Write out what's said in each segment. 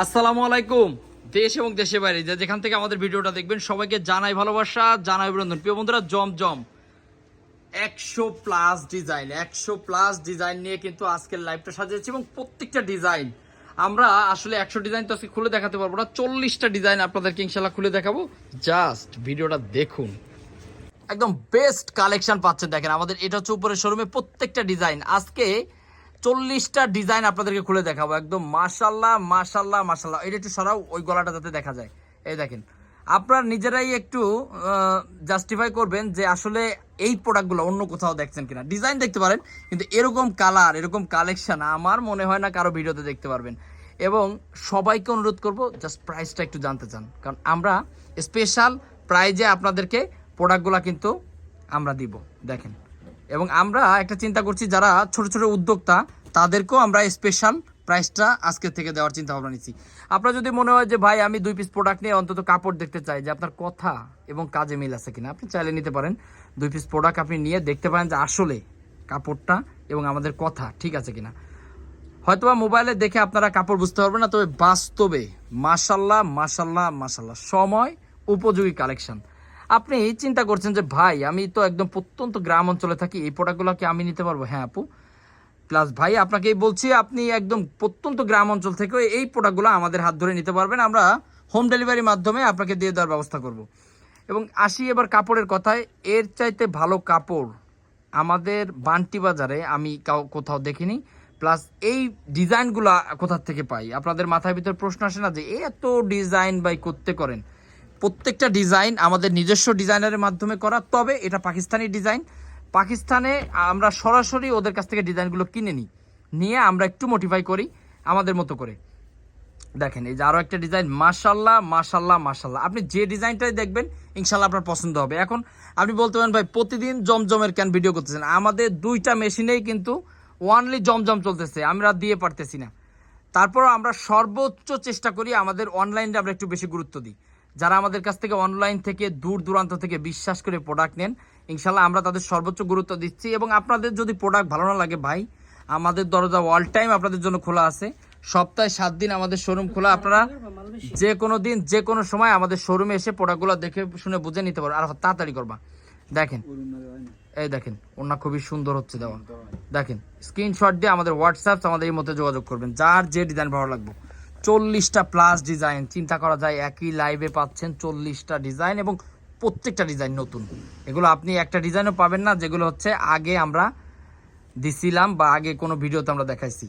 আসসালামু আলাইকুম। দেশ এবং দেশের বাইরে। যে যেখান থেকে আমাদের ভিডিওটা দেখবেন, সবাইকে জানাই ভালোবাসা, জানাই অভিনন্দন। প্রিয় বন্ধুরা জম জম একশো প্লাস ডিজাইন একশো প্লাস ডিজাইন নিয়ে কিন্তু আজকের লাইভটা সাজিয়েছি এবং প্রত্যেকটা ডিজাইন আমরা আসলে একশো ডিজাইন তো আজকে খুলে দেখাতে পারব না, চল্লিশটা ডিজাইন আপনাদেরকে ইনশাল্লাহ খুলে দেখাবো। জাস্ট ভিডিওটা দেখুন। একদম বেস্ট কালেকশন পাচ্ছেন দেখেন, আমাদের এটা হচ্ছে উপরের শোরুমে প্রত্যেকটা ডিজাইন আজকে চল্লিশটা ডিজাইন আপনাদেরকে খুলে দেখাবো। একদম মাশাল্লাহ মাশাল্লাহ মাশাল্লাহ। এটা একটু সরাও, ওই গলাটা যাতে দেখা যায়। এই দেখেন। আপনারা নিজেরাই একটু জাস্টিফাই করবেন যে আসলে এই প্রোডাক্টগুলো অন্য কোথাও দেখছেন কিনা। ডিজাইন দেখতে পারেন, কিন্তু এরকম কালার এরকম কালেকশন আমার মনে হয় না কারও ভিডিওতে দেখতে পারবেন। এবং সবাইকে অনুরোধ করব জাস্ট প্রাইসটা একটু জানতে চান। কারণ আমরা স্পেশাল প্রাইজে আপনাদেরকে প্রোডাক্টগুলো কিন্তু আমরা দিব। দেখেন। এবং আমরা একটা চিন্তা করছি, যারা ছোট ছোট উদ্যোক্তা তাদেরকেও আমরা স্পেশাল প্রাইসটা আজকে থেকে দেওয়ার চিন্তা ভাবনা নিচ্ছি। আপনার যদি মনে হয় যে, ভাই, আমি দুই পিস প্রোডাক্ট নিয়ে অন্তত কাপড় দেখতে চাই যে আপনার কথা এবং কাজে মিল আছে কিনা, আপনি চাইলে নিতে পারেন। দুই পিস প্রোডাক্ট আপনি নিয়ে দেখতে পারেন যে আসলে কাপড়টা এবং আমাদের কথা ঠিক আছে কিনা। হয়তোবা মোবাইলে দেখে আপনারা কাপড় বুঝতে পারবেন না, তবে বাস্তবে মাসাল্লাহ মাসাল্লাহ মাসাল্লাহ সময় উপযোগী কালেকশন আপনি চিন্তা করছেন যে, ভাই, আমি তো একদম প্রত্যন্ত গ্রাম অঞ্চলে থাকি, এই প্রোডাক্টগুলো কি আমি নিতে পারব? হ্যাঁ আপু প্লাস ভাই আপনাকে বলছি, আপনি একদম প্রত্যন্ত গ্রাম অঞ্চল থেকেও এই প্রোডাক্টগুলো আমাদের হাত ধরে নিতে পারবেন। আমরা হোম ডেলিভারির মাধ্যমে আপনাকে দিয়ে দেওয়ার ব্যবস্থা করব। এবং আসি এবার কাপড়ের কথায়। এর চাইতে ভালো কাপড় আমাদের বান্টি বাজারে আমি কোথাও দেখিনি। প্লাস এই ডিজাইনগুলো কোথার থেকে পাই? আপনাদের মাথার ভিতর প্রশ্ন আসে না যে এত ডিজাইন বাই করতে করেন? প্রত্যেকটা ডিজাইন আমাদের নিজস্ব ডিজাইনারের মাধ্যমে করা, তবে এটা পাকিস্তানি ডিজাইন পাকিস্তানে আমরা সরাসরি ওদের কাছ থেকে ডিজাইনগুলো কিনে নিই। নিয়ে আমরা একটু মোটিফাই করি আমাদের মতো করে। দেখেন, এই যে আরও একটা ডিজাইন মাশাল্লাহ মাশাল্লাহ মাশাল্লাহ আপনি যে ডিজাইনটাই দেখবেন ইনশাল্লাহ আপনার পছন্দ হবে। এখন আপনি বলতে পারেন, ভাই, প্রতিদিন জমজমের কেন ভিডিও করতেছেন। আমাদের দুইটা মেশিনেই কিন্তু ওয়ানলি জমজম চলতেছে, আমরা দিয়ে পারতেছি না। তারপর আমরা সর্বোচ্চ চেষ্টা করি আমাদের অনলাইনে আমরা একটু বেশি গুরুত্ব দিই। যারা আমাদের কাছ থেকে অনলাইন থেকে দূর দূরান্ত থেকে বিশ্বাস করে প্রোডাক্ট নেন ইনশাল্লাহ আমরা তাদের সর্বোচ্চ গুরুত্ব দিচ্ছি এবং আপনাদের যদি প্রোডাক্ট ভালো না লাগে ভাই, আমাদের দরজা অল টাইম আপনাদের জন্য খোলা আছে। সপ্তাহে সাত দিন আমাদের শোরুম খোলা। আপনারা যে কোনো দিন যে কোনো সময় আমাদের শোরুমে এসে প্রোডাক্টগুলো দেখে শুনে বুঝে নিতে পারো। আর তাড়াতাড়ি করবা। দেখেন, এই দেখেন ওনা খুবই সুন্দর হচ্ছে দেওয়া। দেখেন স্ক্রিনশট দিয়ে আমাদের হোয়াটসঅ্যাপ আমাদের এই মধ্যে যোগাযোগ করবেন। যার যে ডিজাইন ভালো লাগবে। চল্লিশটা প্লাস ডিজাইন চিন্তা করা যায়, একই লাইভে পাচ্ছেন চল্লিশটা ডিজাইন এবং প্রত্যেকটা ডিজাইন নতুন। এগুলো আপনি একটা ডিজাইনও পাবেন না, যেগুলো হচ্ছে আগে আমরা দিছিলাম বা আগে কোনো ভিডিওতে আমরা দেখাইছি।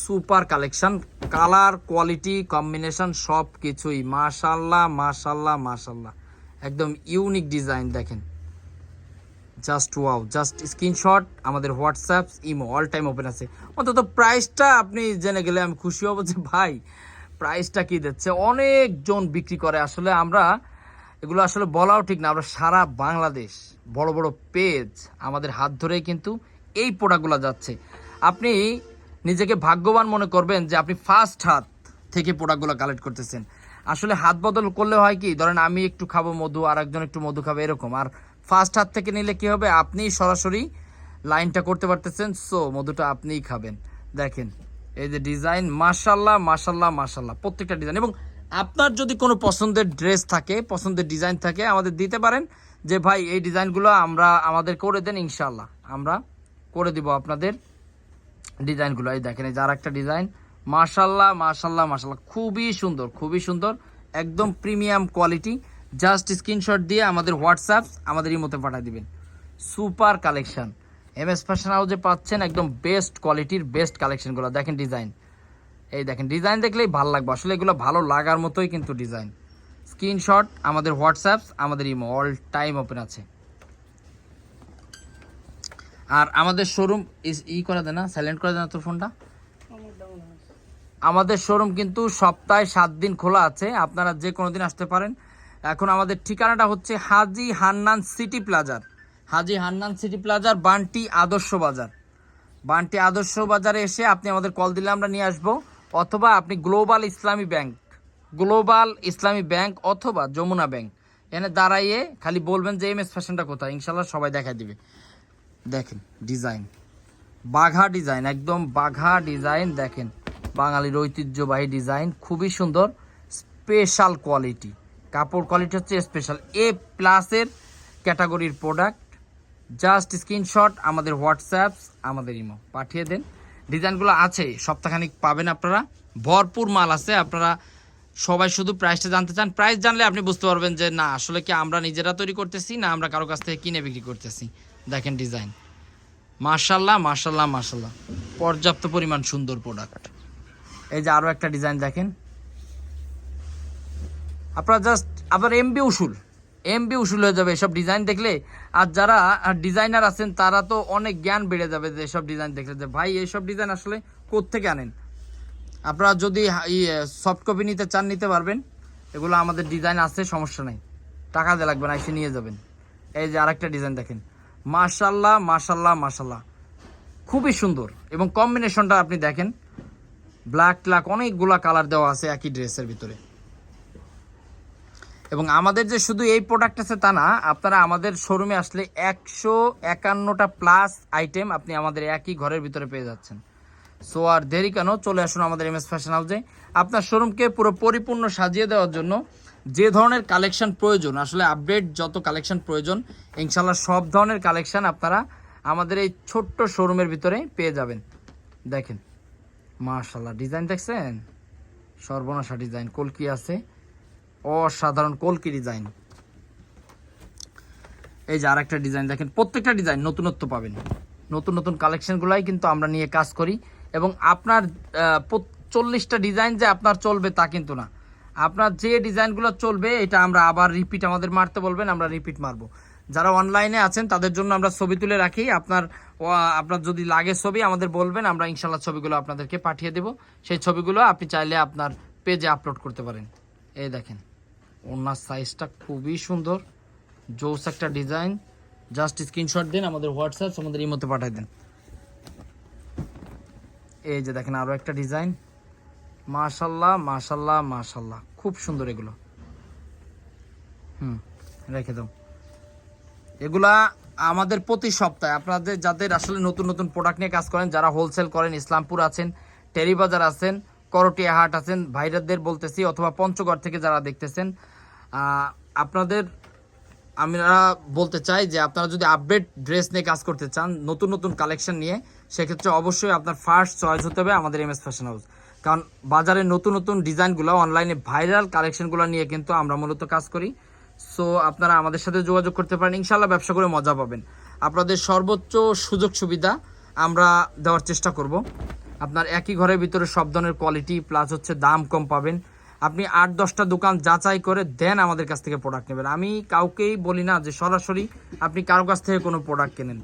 Super collection, colour, quality, combination সব কিছুই মাশাল্লাহ মাশাল্লাহ মাশাল্লাহ একদম ইউনিক ডিজাইন, দেখেন। জাস্ট ওয়াও, জাস্ট স্ক্রিনশট, আমাদের WhatsApp, imo, all time open আছে। অন্তত প্রাইসটা আপনি জেনে গেলে আমি খুশি হব যে, ভাই প্রাইসটা কি দিচ্ছে? অনেকজন বিক্রি করে। আসলে আমরা এগুলো আসলে বলাও ঠিক না। আমরা সারা বাংলাদেশ বড় বড় পেজ আমাদের হাত ধরেই কিন্তু এই প্রোডাক্টগুলো যাচ্ছে। আপনি নিজেকে ভাগ্যবান মনে করবেন যে আপনি ফার্স্ট হাত থেকে প্রোডাক্টগুলো কালেক্ট করতেছেন। আসলে হাত বদল করলে হয় কি, ধরেন আমি একটু খাব মধু আর একজন একটু মধু খাবে, এরকম। আর ফার্স্ট হাত থেকে নিলে কি হবে? আপনি সরাসরি লাইনটা করতে পারতেছেন সো মধুটা আপনিই খাবেন। দেখেন এই যে ডিজাইন মাশাল্লাহ মাশাল্লাহ মাশাল্লাহ প্রত্যেকটা ডিজাইন এবং আপনার যদি কোনো পছন্দের ড্রেস থাকে, পছন্দের ডিজাইন থাকে, আমাদের দিতে পারেন যে, ভাই, এই ডিজাইনগুলো আমরা, আমাদের করে দেন ইনশাল্লাহ আমরা করে দিব আপনাদের ডিজাইনগুলো এই দেখেন, এই যার একটা ডিজাইন মাশাল্লাহ মাশাল্লাহ মাশাল্লাহ খুবই সুন্দর খুবই সুন্দর, একদম প্রিমিয়াম কোয়ালিটি জাস্ট স্ক্রিনশট দিয়ে আমাদের হোয়াটসঅ্যাপ আমাদের এই মতো পাঠিয়ে দিবেন। Super collection M S fashion হাউসে পাচ্ছেন একদম বেস্ট কোয়ালিটির বেস্ট কালেকশনগুলো দেখেন ডিজাইন এই দেখেন ডিজাইন দেখলেই ভালো লাগবে। আসলে এগুলো ভালো লাগার মতোই কিন্তু ডিজাইন স্ক্রিনশট আমাদের হোয়াটসঅ্যাপ আমাদের ইমো অল টাইম ওপেন আছে। আর আমাদের শোরুম ই করে দেয় না সাইলেন্ট করে দেয় না তোর ফোনটা আমাদের শোরুম কিন্তু সপ্তাহে সাত দিন খোলা আছে। আপনারা যে কোনো দিন আসতে পারেন। এখন আমাদের ঠিকানাটা হচ্ছে হাজি হান্নান সিটি প্লাজার হাজি হান্নান সিটি প্লাজার বান্টি আদর্শ বাজার। বান্টি আদর্শ বাজারে এসে আপনি আমাদের কল দিলে আমরা নিয়ে আসব, অথবা আপনি গ্লোবাল ইসলামী ব্যাংক, গ্লোবাল ইসলামী ব্যাংক অথবা যমুনা ব্যাংক। এনে দাঁড়াইয়ে খালি বলবেন যে এম এস ফ্যাশনটা কোথায় ইনশাল্লাহ সবাই দেখাই দিবে। দেখেন, ডিজাইন। বাঘা ডিজাইন, একদম বাঘা ডিজাইন, দেখেন। বাঙালির ঐতিহ্যবাহী ডিজাইন, খুবই সুন্দর, স্পেশাল কোয়ালিটি। কাপড় কোয়ালিটি হচ্ছে স্পেশাল, এ প্লাসের ক্যাটাগরির প্রোডাক্ট। জাস্ট স্ক্রিনশট আমাদের হোয়াটসঅ্যাপ আমাদের ইমো পাঠিয়ে দেন। ডিজাইনগুলো আছে, সপ্তাহখানিক পাবেন আপনারা। ভরপুর মাল আছে, আপনারা সবাই শুধু প্রাইসটা জানতে চান। প্রাইস জানলে আপনি বুঝতে পারবেন যে, না, আসলে কি আমরা নিজেরা তৈরি করতেছি, না আমরা কারও কাছ থেকে কিনে বিক্রি করতেছি? দেখেন ডিজাইন মার্শাল্লাহ মার্শাল্লাহ মার্শাল্লাহ পর্যাপ্ত পরিমাণ সুন্দর প্রোডাক্ট এই যে আরও একটা ডিজাইন দেখেন। আপনারা জাস্ট আবার এমবি উসুল এমবি উসুল হয়ে যাবে এসব ডিজাইন দেখলে। আর যারা ডিজাইনার আছেন, তারা তো অনেক জ্ঞান বেড়ে যাবে যে এসব ডিজাইন দেখলে যে, ভাই এইসব ডিজাইন আসলে কোত্থেকে আনেন? আপনারা যদি সফট কপি নিতে চান, নিতে পারবেন। এগুলো আমাদের ডিজাইন আছে, সমস্যা নেই। টাকা দিয়ে লাগবে না, এসে নিয়ে যাবেন। এই যে আরেকটা ডিজাইন দেখেন। মাশাল্লাহ মাশাল্লাহ মাশাল্লাহ খুবই সুন্দর। এবং কম্বিনেশনটা আপনি দেখেন। ব্ল্যাক ট্ল্যাক অনেকগুলা কালার দেওয়া আছে একই ড্রেসের ভিতরে। এবং আমাদের যে শুধু এই প্রোডাক্ট আছে তা না, আপনারা আমাদের শোরুমে আসলে একশো একান্নটা প্লাস আইটেম আপনি আমাদের একই ঘরের ভিতরে পেয়ে যাচ্ছেন। সো আর দেরি কেন? চলে আসুন আমাদের এম এস ফ্যাশন হাউসে আপনার শোরুমকে পুরো পরিপূর্ণ সাজিয়ে দেওয়ার জন্য যে ধরনের কালেকশন প্রয়োজন, আসলে আপডেট যত কালেকশন প্রয়োজন ইনশাল্লাহ সব ধরনের কালেকশন আপনারা আমাদের এই ছোট্ট শোরুমের ভিতরে পেয়ে যাবেন। দেখেন মাশাল্লাহ ডিজাইন দেখছেন? সর্বনাশা ডিজাইন কলকি আছে। অসাধারণ কলকি ডিজাইন। এই যে আর একটা ডিজাইন দেখেন, প্রত্যেকটা ডিজাইন নতুনত্ব পাবেন। নতুন নতুন কালেকশনগুলাই কিন্তু আমরা নিয়ে কাজ করি এবং আপনার চল্লিশটা ডিজাইন যে আপনার চলবে তা কিন্তু না। আপনার যে ডিজাইনগুলো চলবে, এটা আমরা আবার রিপিট আমাদের মারতে বলবেন, আমরা রিপিট মারবো। যারা অনলাইনে আছেন, তাদের জন্য আমরা ছবি তুলে রাখি। আপনার আপনার যদি লাগে ছবি, আমাদের বলবেন, আমরা ইনশাল্লাহ ছবিগুলো আপনাদেরকে পাঠিয়ে দেব। সেই ছবিগুলো আপনি চাইলে আপনার পেজে আপলোড করতে পারেন। এই দেখেন। ওনার সাইজটা খুবই সুন্দর। জোস একটা ডিজাইন জাস্ট স্ক্রিনশট দিন, আমাদের হোয়াটসঅ্যাপ আমাদের ইমোতে পাঠিয়ে দেন। এই যে দেখেন আরও একটা ডিজাইন মাশাল্লাহ মাশাল্লাহ মাশাল্লাহ। খুব সুন্দর এগুলো। হুম, রেখে দাও। এগুলা আমাদের প্রতি সপ্তাহে, আপনাদের যাদের আসলে নতুন নতুন প্রোডাক্ট নিয়ে কাজ করেন, যারা হোলসেল করেন, ইসলামপুর আছেন, টেরিবাজার আছেন করটিয়া হাট আছেন ভাইরাদের বলতেছি, অথবা পঞ্চগড় থেকে যারা দেখতেছেন আপনাদের, আমরা বলতে চাই যে আপনারা যদি আপডেট ড্রেস নিয়ে কাজ করতে চান, নতুন নতুন কালেকশন নিয়ে, সেক্ষেত্রে অবশ্যই আপনার ফার্স্ট চয়েস হতে হবে আমাদের এম এস ফ্যাশন হাউস কারণ বাজারে নতুন নতুন ডিজাইনগুলো অনলাইনে ভাইরাল কালেকশনগুলো নিয়ে কিন্তু আমরা মূলত কাজ করি। সো আপনারা আমাদের সাথে যোগাযোগ করতে পারেন ইনশাল্লাহ ব্যবসা করে মজা পাবেন। আপনাদের সর্বোচ্চ সুযোগ সুবিধা আমরা দেওয়ার চেষ্টা করব। আপনার একই ঘরের ভিতরে সব ধরনের কোয়ালিটি প্লাস হচ্ছে দাম কম পাবেন। আপনি আট, দশটা দোকান যাচাই করে দেন আমাদের কাছ থেকে প্রোডাক্ট নেবেন। আমি কাউকেই বলি না যে সরাসরি আপনি কারও কাছ থেকে কোনো প্রোডাক্ট কেনেন।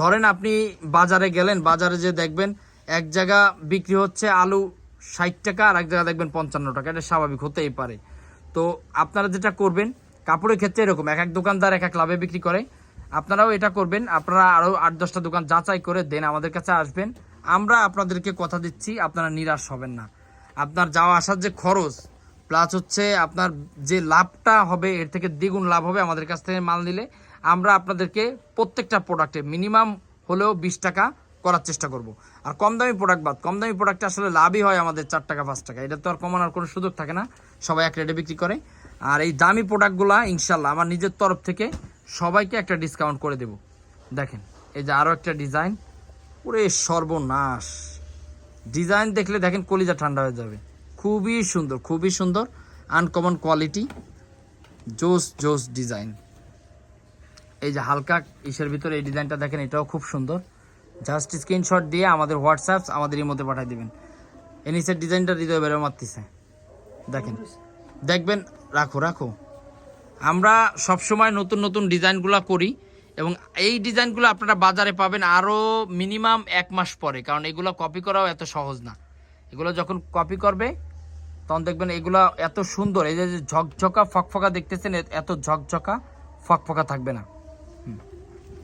ধরেন আপনি বাজারে গেলেন, বাজারে যে দেখবেন এক জায়গা বিক্রি হচ্ছে আলু ষাট টাকা আর এক জায়গা দেখবেন পঞ্চান্ন টাকা। এটা স্বাভাবিক, হতেই পারে। তো আপনারা যেটা করবেন, কাপড়ের ক্ষেত্রে এরকম, এক এক দোকানদার এক এক লাভে বিক্রি করে। আপনারাও এটা করবেন, আপনারা আরও আট, দশটা দোকান যাচাই করে দেন, আমাদের কাছে আসবেন। আমরা আপনাদেরকে কথা দিচ্ছি, আপনারা নিরাশ হবেন না। আপনার যাওয়া আসার যে খরচ প্লাস হচ্ছে আপনার যে লাভটা হবে, এর থেকে দ্বিগুণ লাভ হবে আমাদের কাছ থেকে মাল নিলে, আমরা আপনাদেরকে প্রত্যেকটা প্রোডাক্টে মিনিমাম হলেও বিশ টাকা করার চেষ্টা করব। আর কম দামি প্রোডাক্ট বাদ, কম দামি প্রোডাক্টে আসলে লাভই হয় আমাদের চার টাকা, পাঁচ টাকা। এটা তো আর কমানোর কোনো সুযোগ থাকে না, সবাই এক রেটে বিক্রি করে। আর এই দামি প্রোডাক্টগুলো ইনশাল্লাহ আমার নিজের তরফ থেকে সবাইকে একটা ডিসকাউন্ট করে দেব। দেখেন, এই যে আরও একটা ডিজাইন পুরে সর্বনাশ। ডিজাইন দেখলে দেখেন কলিজা ঠান্ডা হয়ে যাবে। খুবই সুন্দর খুবই সুন্দর। আনকমন কোয়ালিটি জোস জোস ডিজাইন। এই যে হালকা ইসের ভিতরে এই ডিজাইনটা দেখেন, এটাও খুব সুন্দর। জাস্ট স্ক্রিনশট দিয়ে আমাদের হোয়াটসঅ্যাপ আমাদের এর মধ্যে পাঠিয়ে দেবেন। এই নিচের ডিজাইনটা হৃদয় বেরো মারতেছে। দেখেন। দেখবেন, রাখো রাখো। আমরা সবসময় নতুন নতুন ডিজাইনগুলো করি। এবং এই ডিজাইনগুলো আপনারা বাজারে পাবেন আরও মিনিমাম এক মাস পরে, কারণ এগুলো কপি করাও এত সহজ না। এগুলো যখন কপি করবে, তখন দেখবেন এগুলো এত সুন্দর, এই যে ঝকঝকা, ফকফকা দেখতেছেন এত ঝকঝকা, ফকফকা থাকবে না।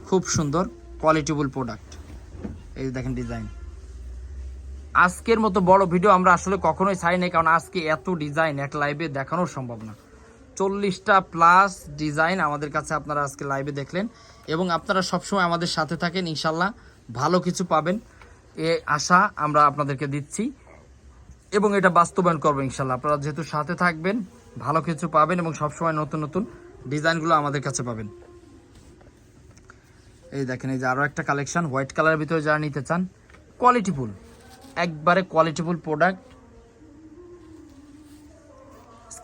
খুব সুন্দর কোয়ালিটিবল প্রোডাক্ট এই দেখেন ডিজাইন আজকের মতো বড় ভিডিও আমরা আসলে কখনোই চাই নাই, কারণ আজকে এত ডিজাইন এক লাইভে দেখানো সম্ভব না। চল্লিশটা প্লাস ডিজাইন আমাদের কাছে আপনারা আজকে লাইভে দেখলেন। এবং আপনারা সবসময় আমাদের সাথে থাকেন ইনশাল্লাহ ভালো কিছু পাবেন। এ আশা আমরা আপনাদেরকে দিচ্ছি। এবং এটা বাস্তবায়ন করব ইনশাল্লাহ আপনারা যেহেতু সাথে থাকবেন, ভালো কিছু পাবেন এবং সবসময় নতুন নতুন ডিজাইনগুলো আমাদের কাছে পাবেন। এই দেখেন, এই যে আরও একটা কালেকশন হোয়াইট কালারের ভিতরে যারা নিতে চান কোয়ালিটিফুল একবারে কোয়ালিটিফুল প্রোডাক্ট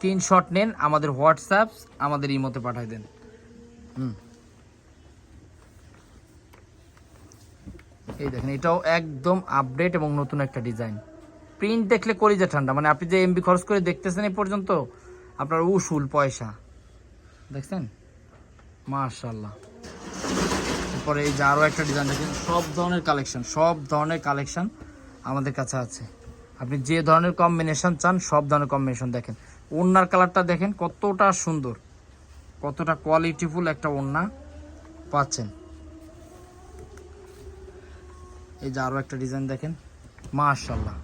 স্ক্রিনশট নেন, আমাদের হোয়াটসঅ্যাপ, আমাদের ইমোতে পাঠাই দেন। হুম। এই দেখেন, এটাও একদম আপডেট এবং নতুন একটা ডিজাইন প্রিন্ট দেখলে কলিজা ঠান্ডা মানে আপনি যে এমবি খরচ করে দেখতেছেন এই পর্যন্ত, আপনার উসুল, পয়সা। দেখছেন? মাশাল্লাহ তারপরে এই যে আরও একটা ডিজাইন দেখেন, সব ধরনের কালেকশন সব ধরনের কালেকশন আমাদের কাছে আছে। আপনি যে ধরনের কম্বিনেশন চান, সব ধরনের কম্বিনেশন দেখেন। ওড়নার কালারটা দেখেন, কতটা সুন্দর। কতটা কোয়ালিটিফুল একটা ওড়না পাচ্ছেন। এই যে আরও একটা ডিজাইন দেখেন মাশাল্লাহ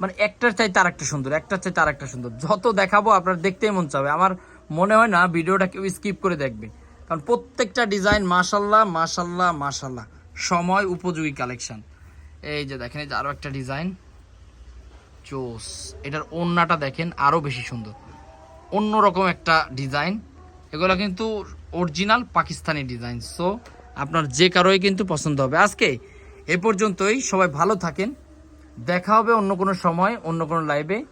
মানে একটার চাইতে আর একটা সুন্দর, একটার চাইতে আর একটা সুন্দর। যত দেখাবো আপনার দেখতেই মন চাবে। আমার মনে হয় না ভিডিওটা কেউ স্কিপ করে দেখবে। কারণ প্রত্যেকটা ডিজাইন মাশাল্লাহ মাশাল্লাহ মাশাল্লাহ সময় উপযোগী কালেকশন এই যে দেখেন, এই যে আরও একটা ডিজাইন চোস, এটার ওড়নাটা দেখেন আরও বেশি সুন্দর। অন্যরকম একটা ডিজাইন। এগুলো কিন্তু অরিজিনাল পাকিস্তানি ডিজাইন, সো আপনার যে কারোই কিন্তু পছন্দ হবে। আজকে এ পর্যন্তই, সবাই ভালো থাকেন। দেখা হবে অন্য কোনো সময়, অন্য কোনো লাইভে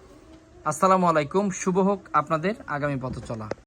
আসসালামু আলাইকুম, শুভ হোক আপনাদের, আগামী পথ চলা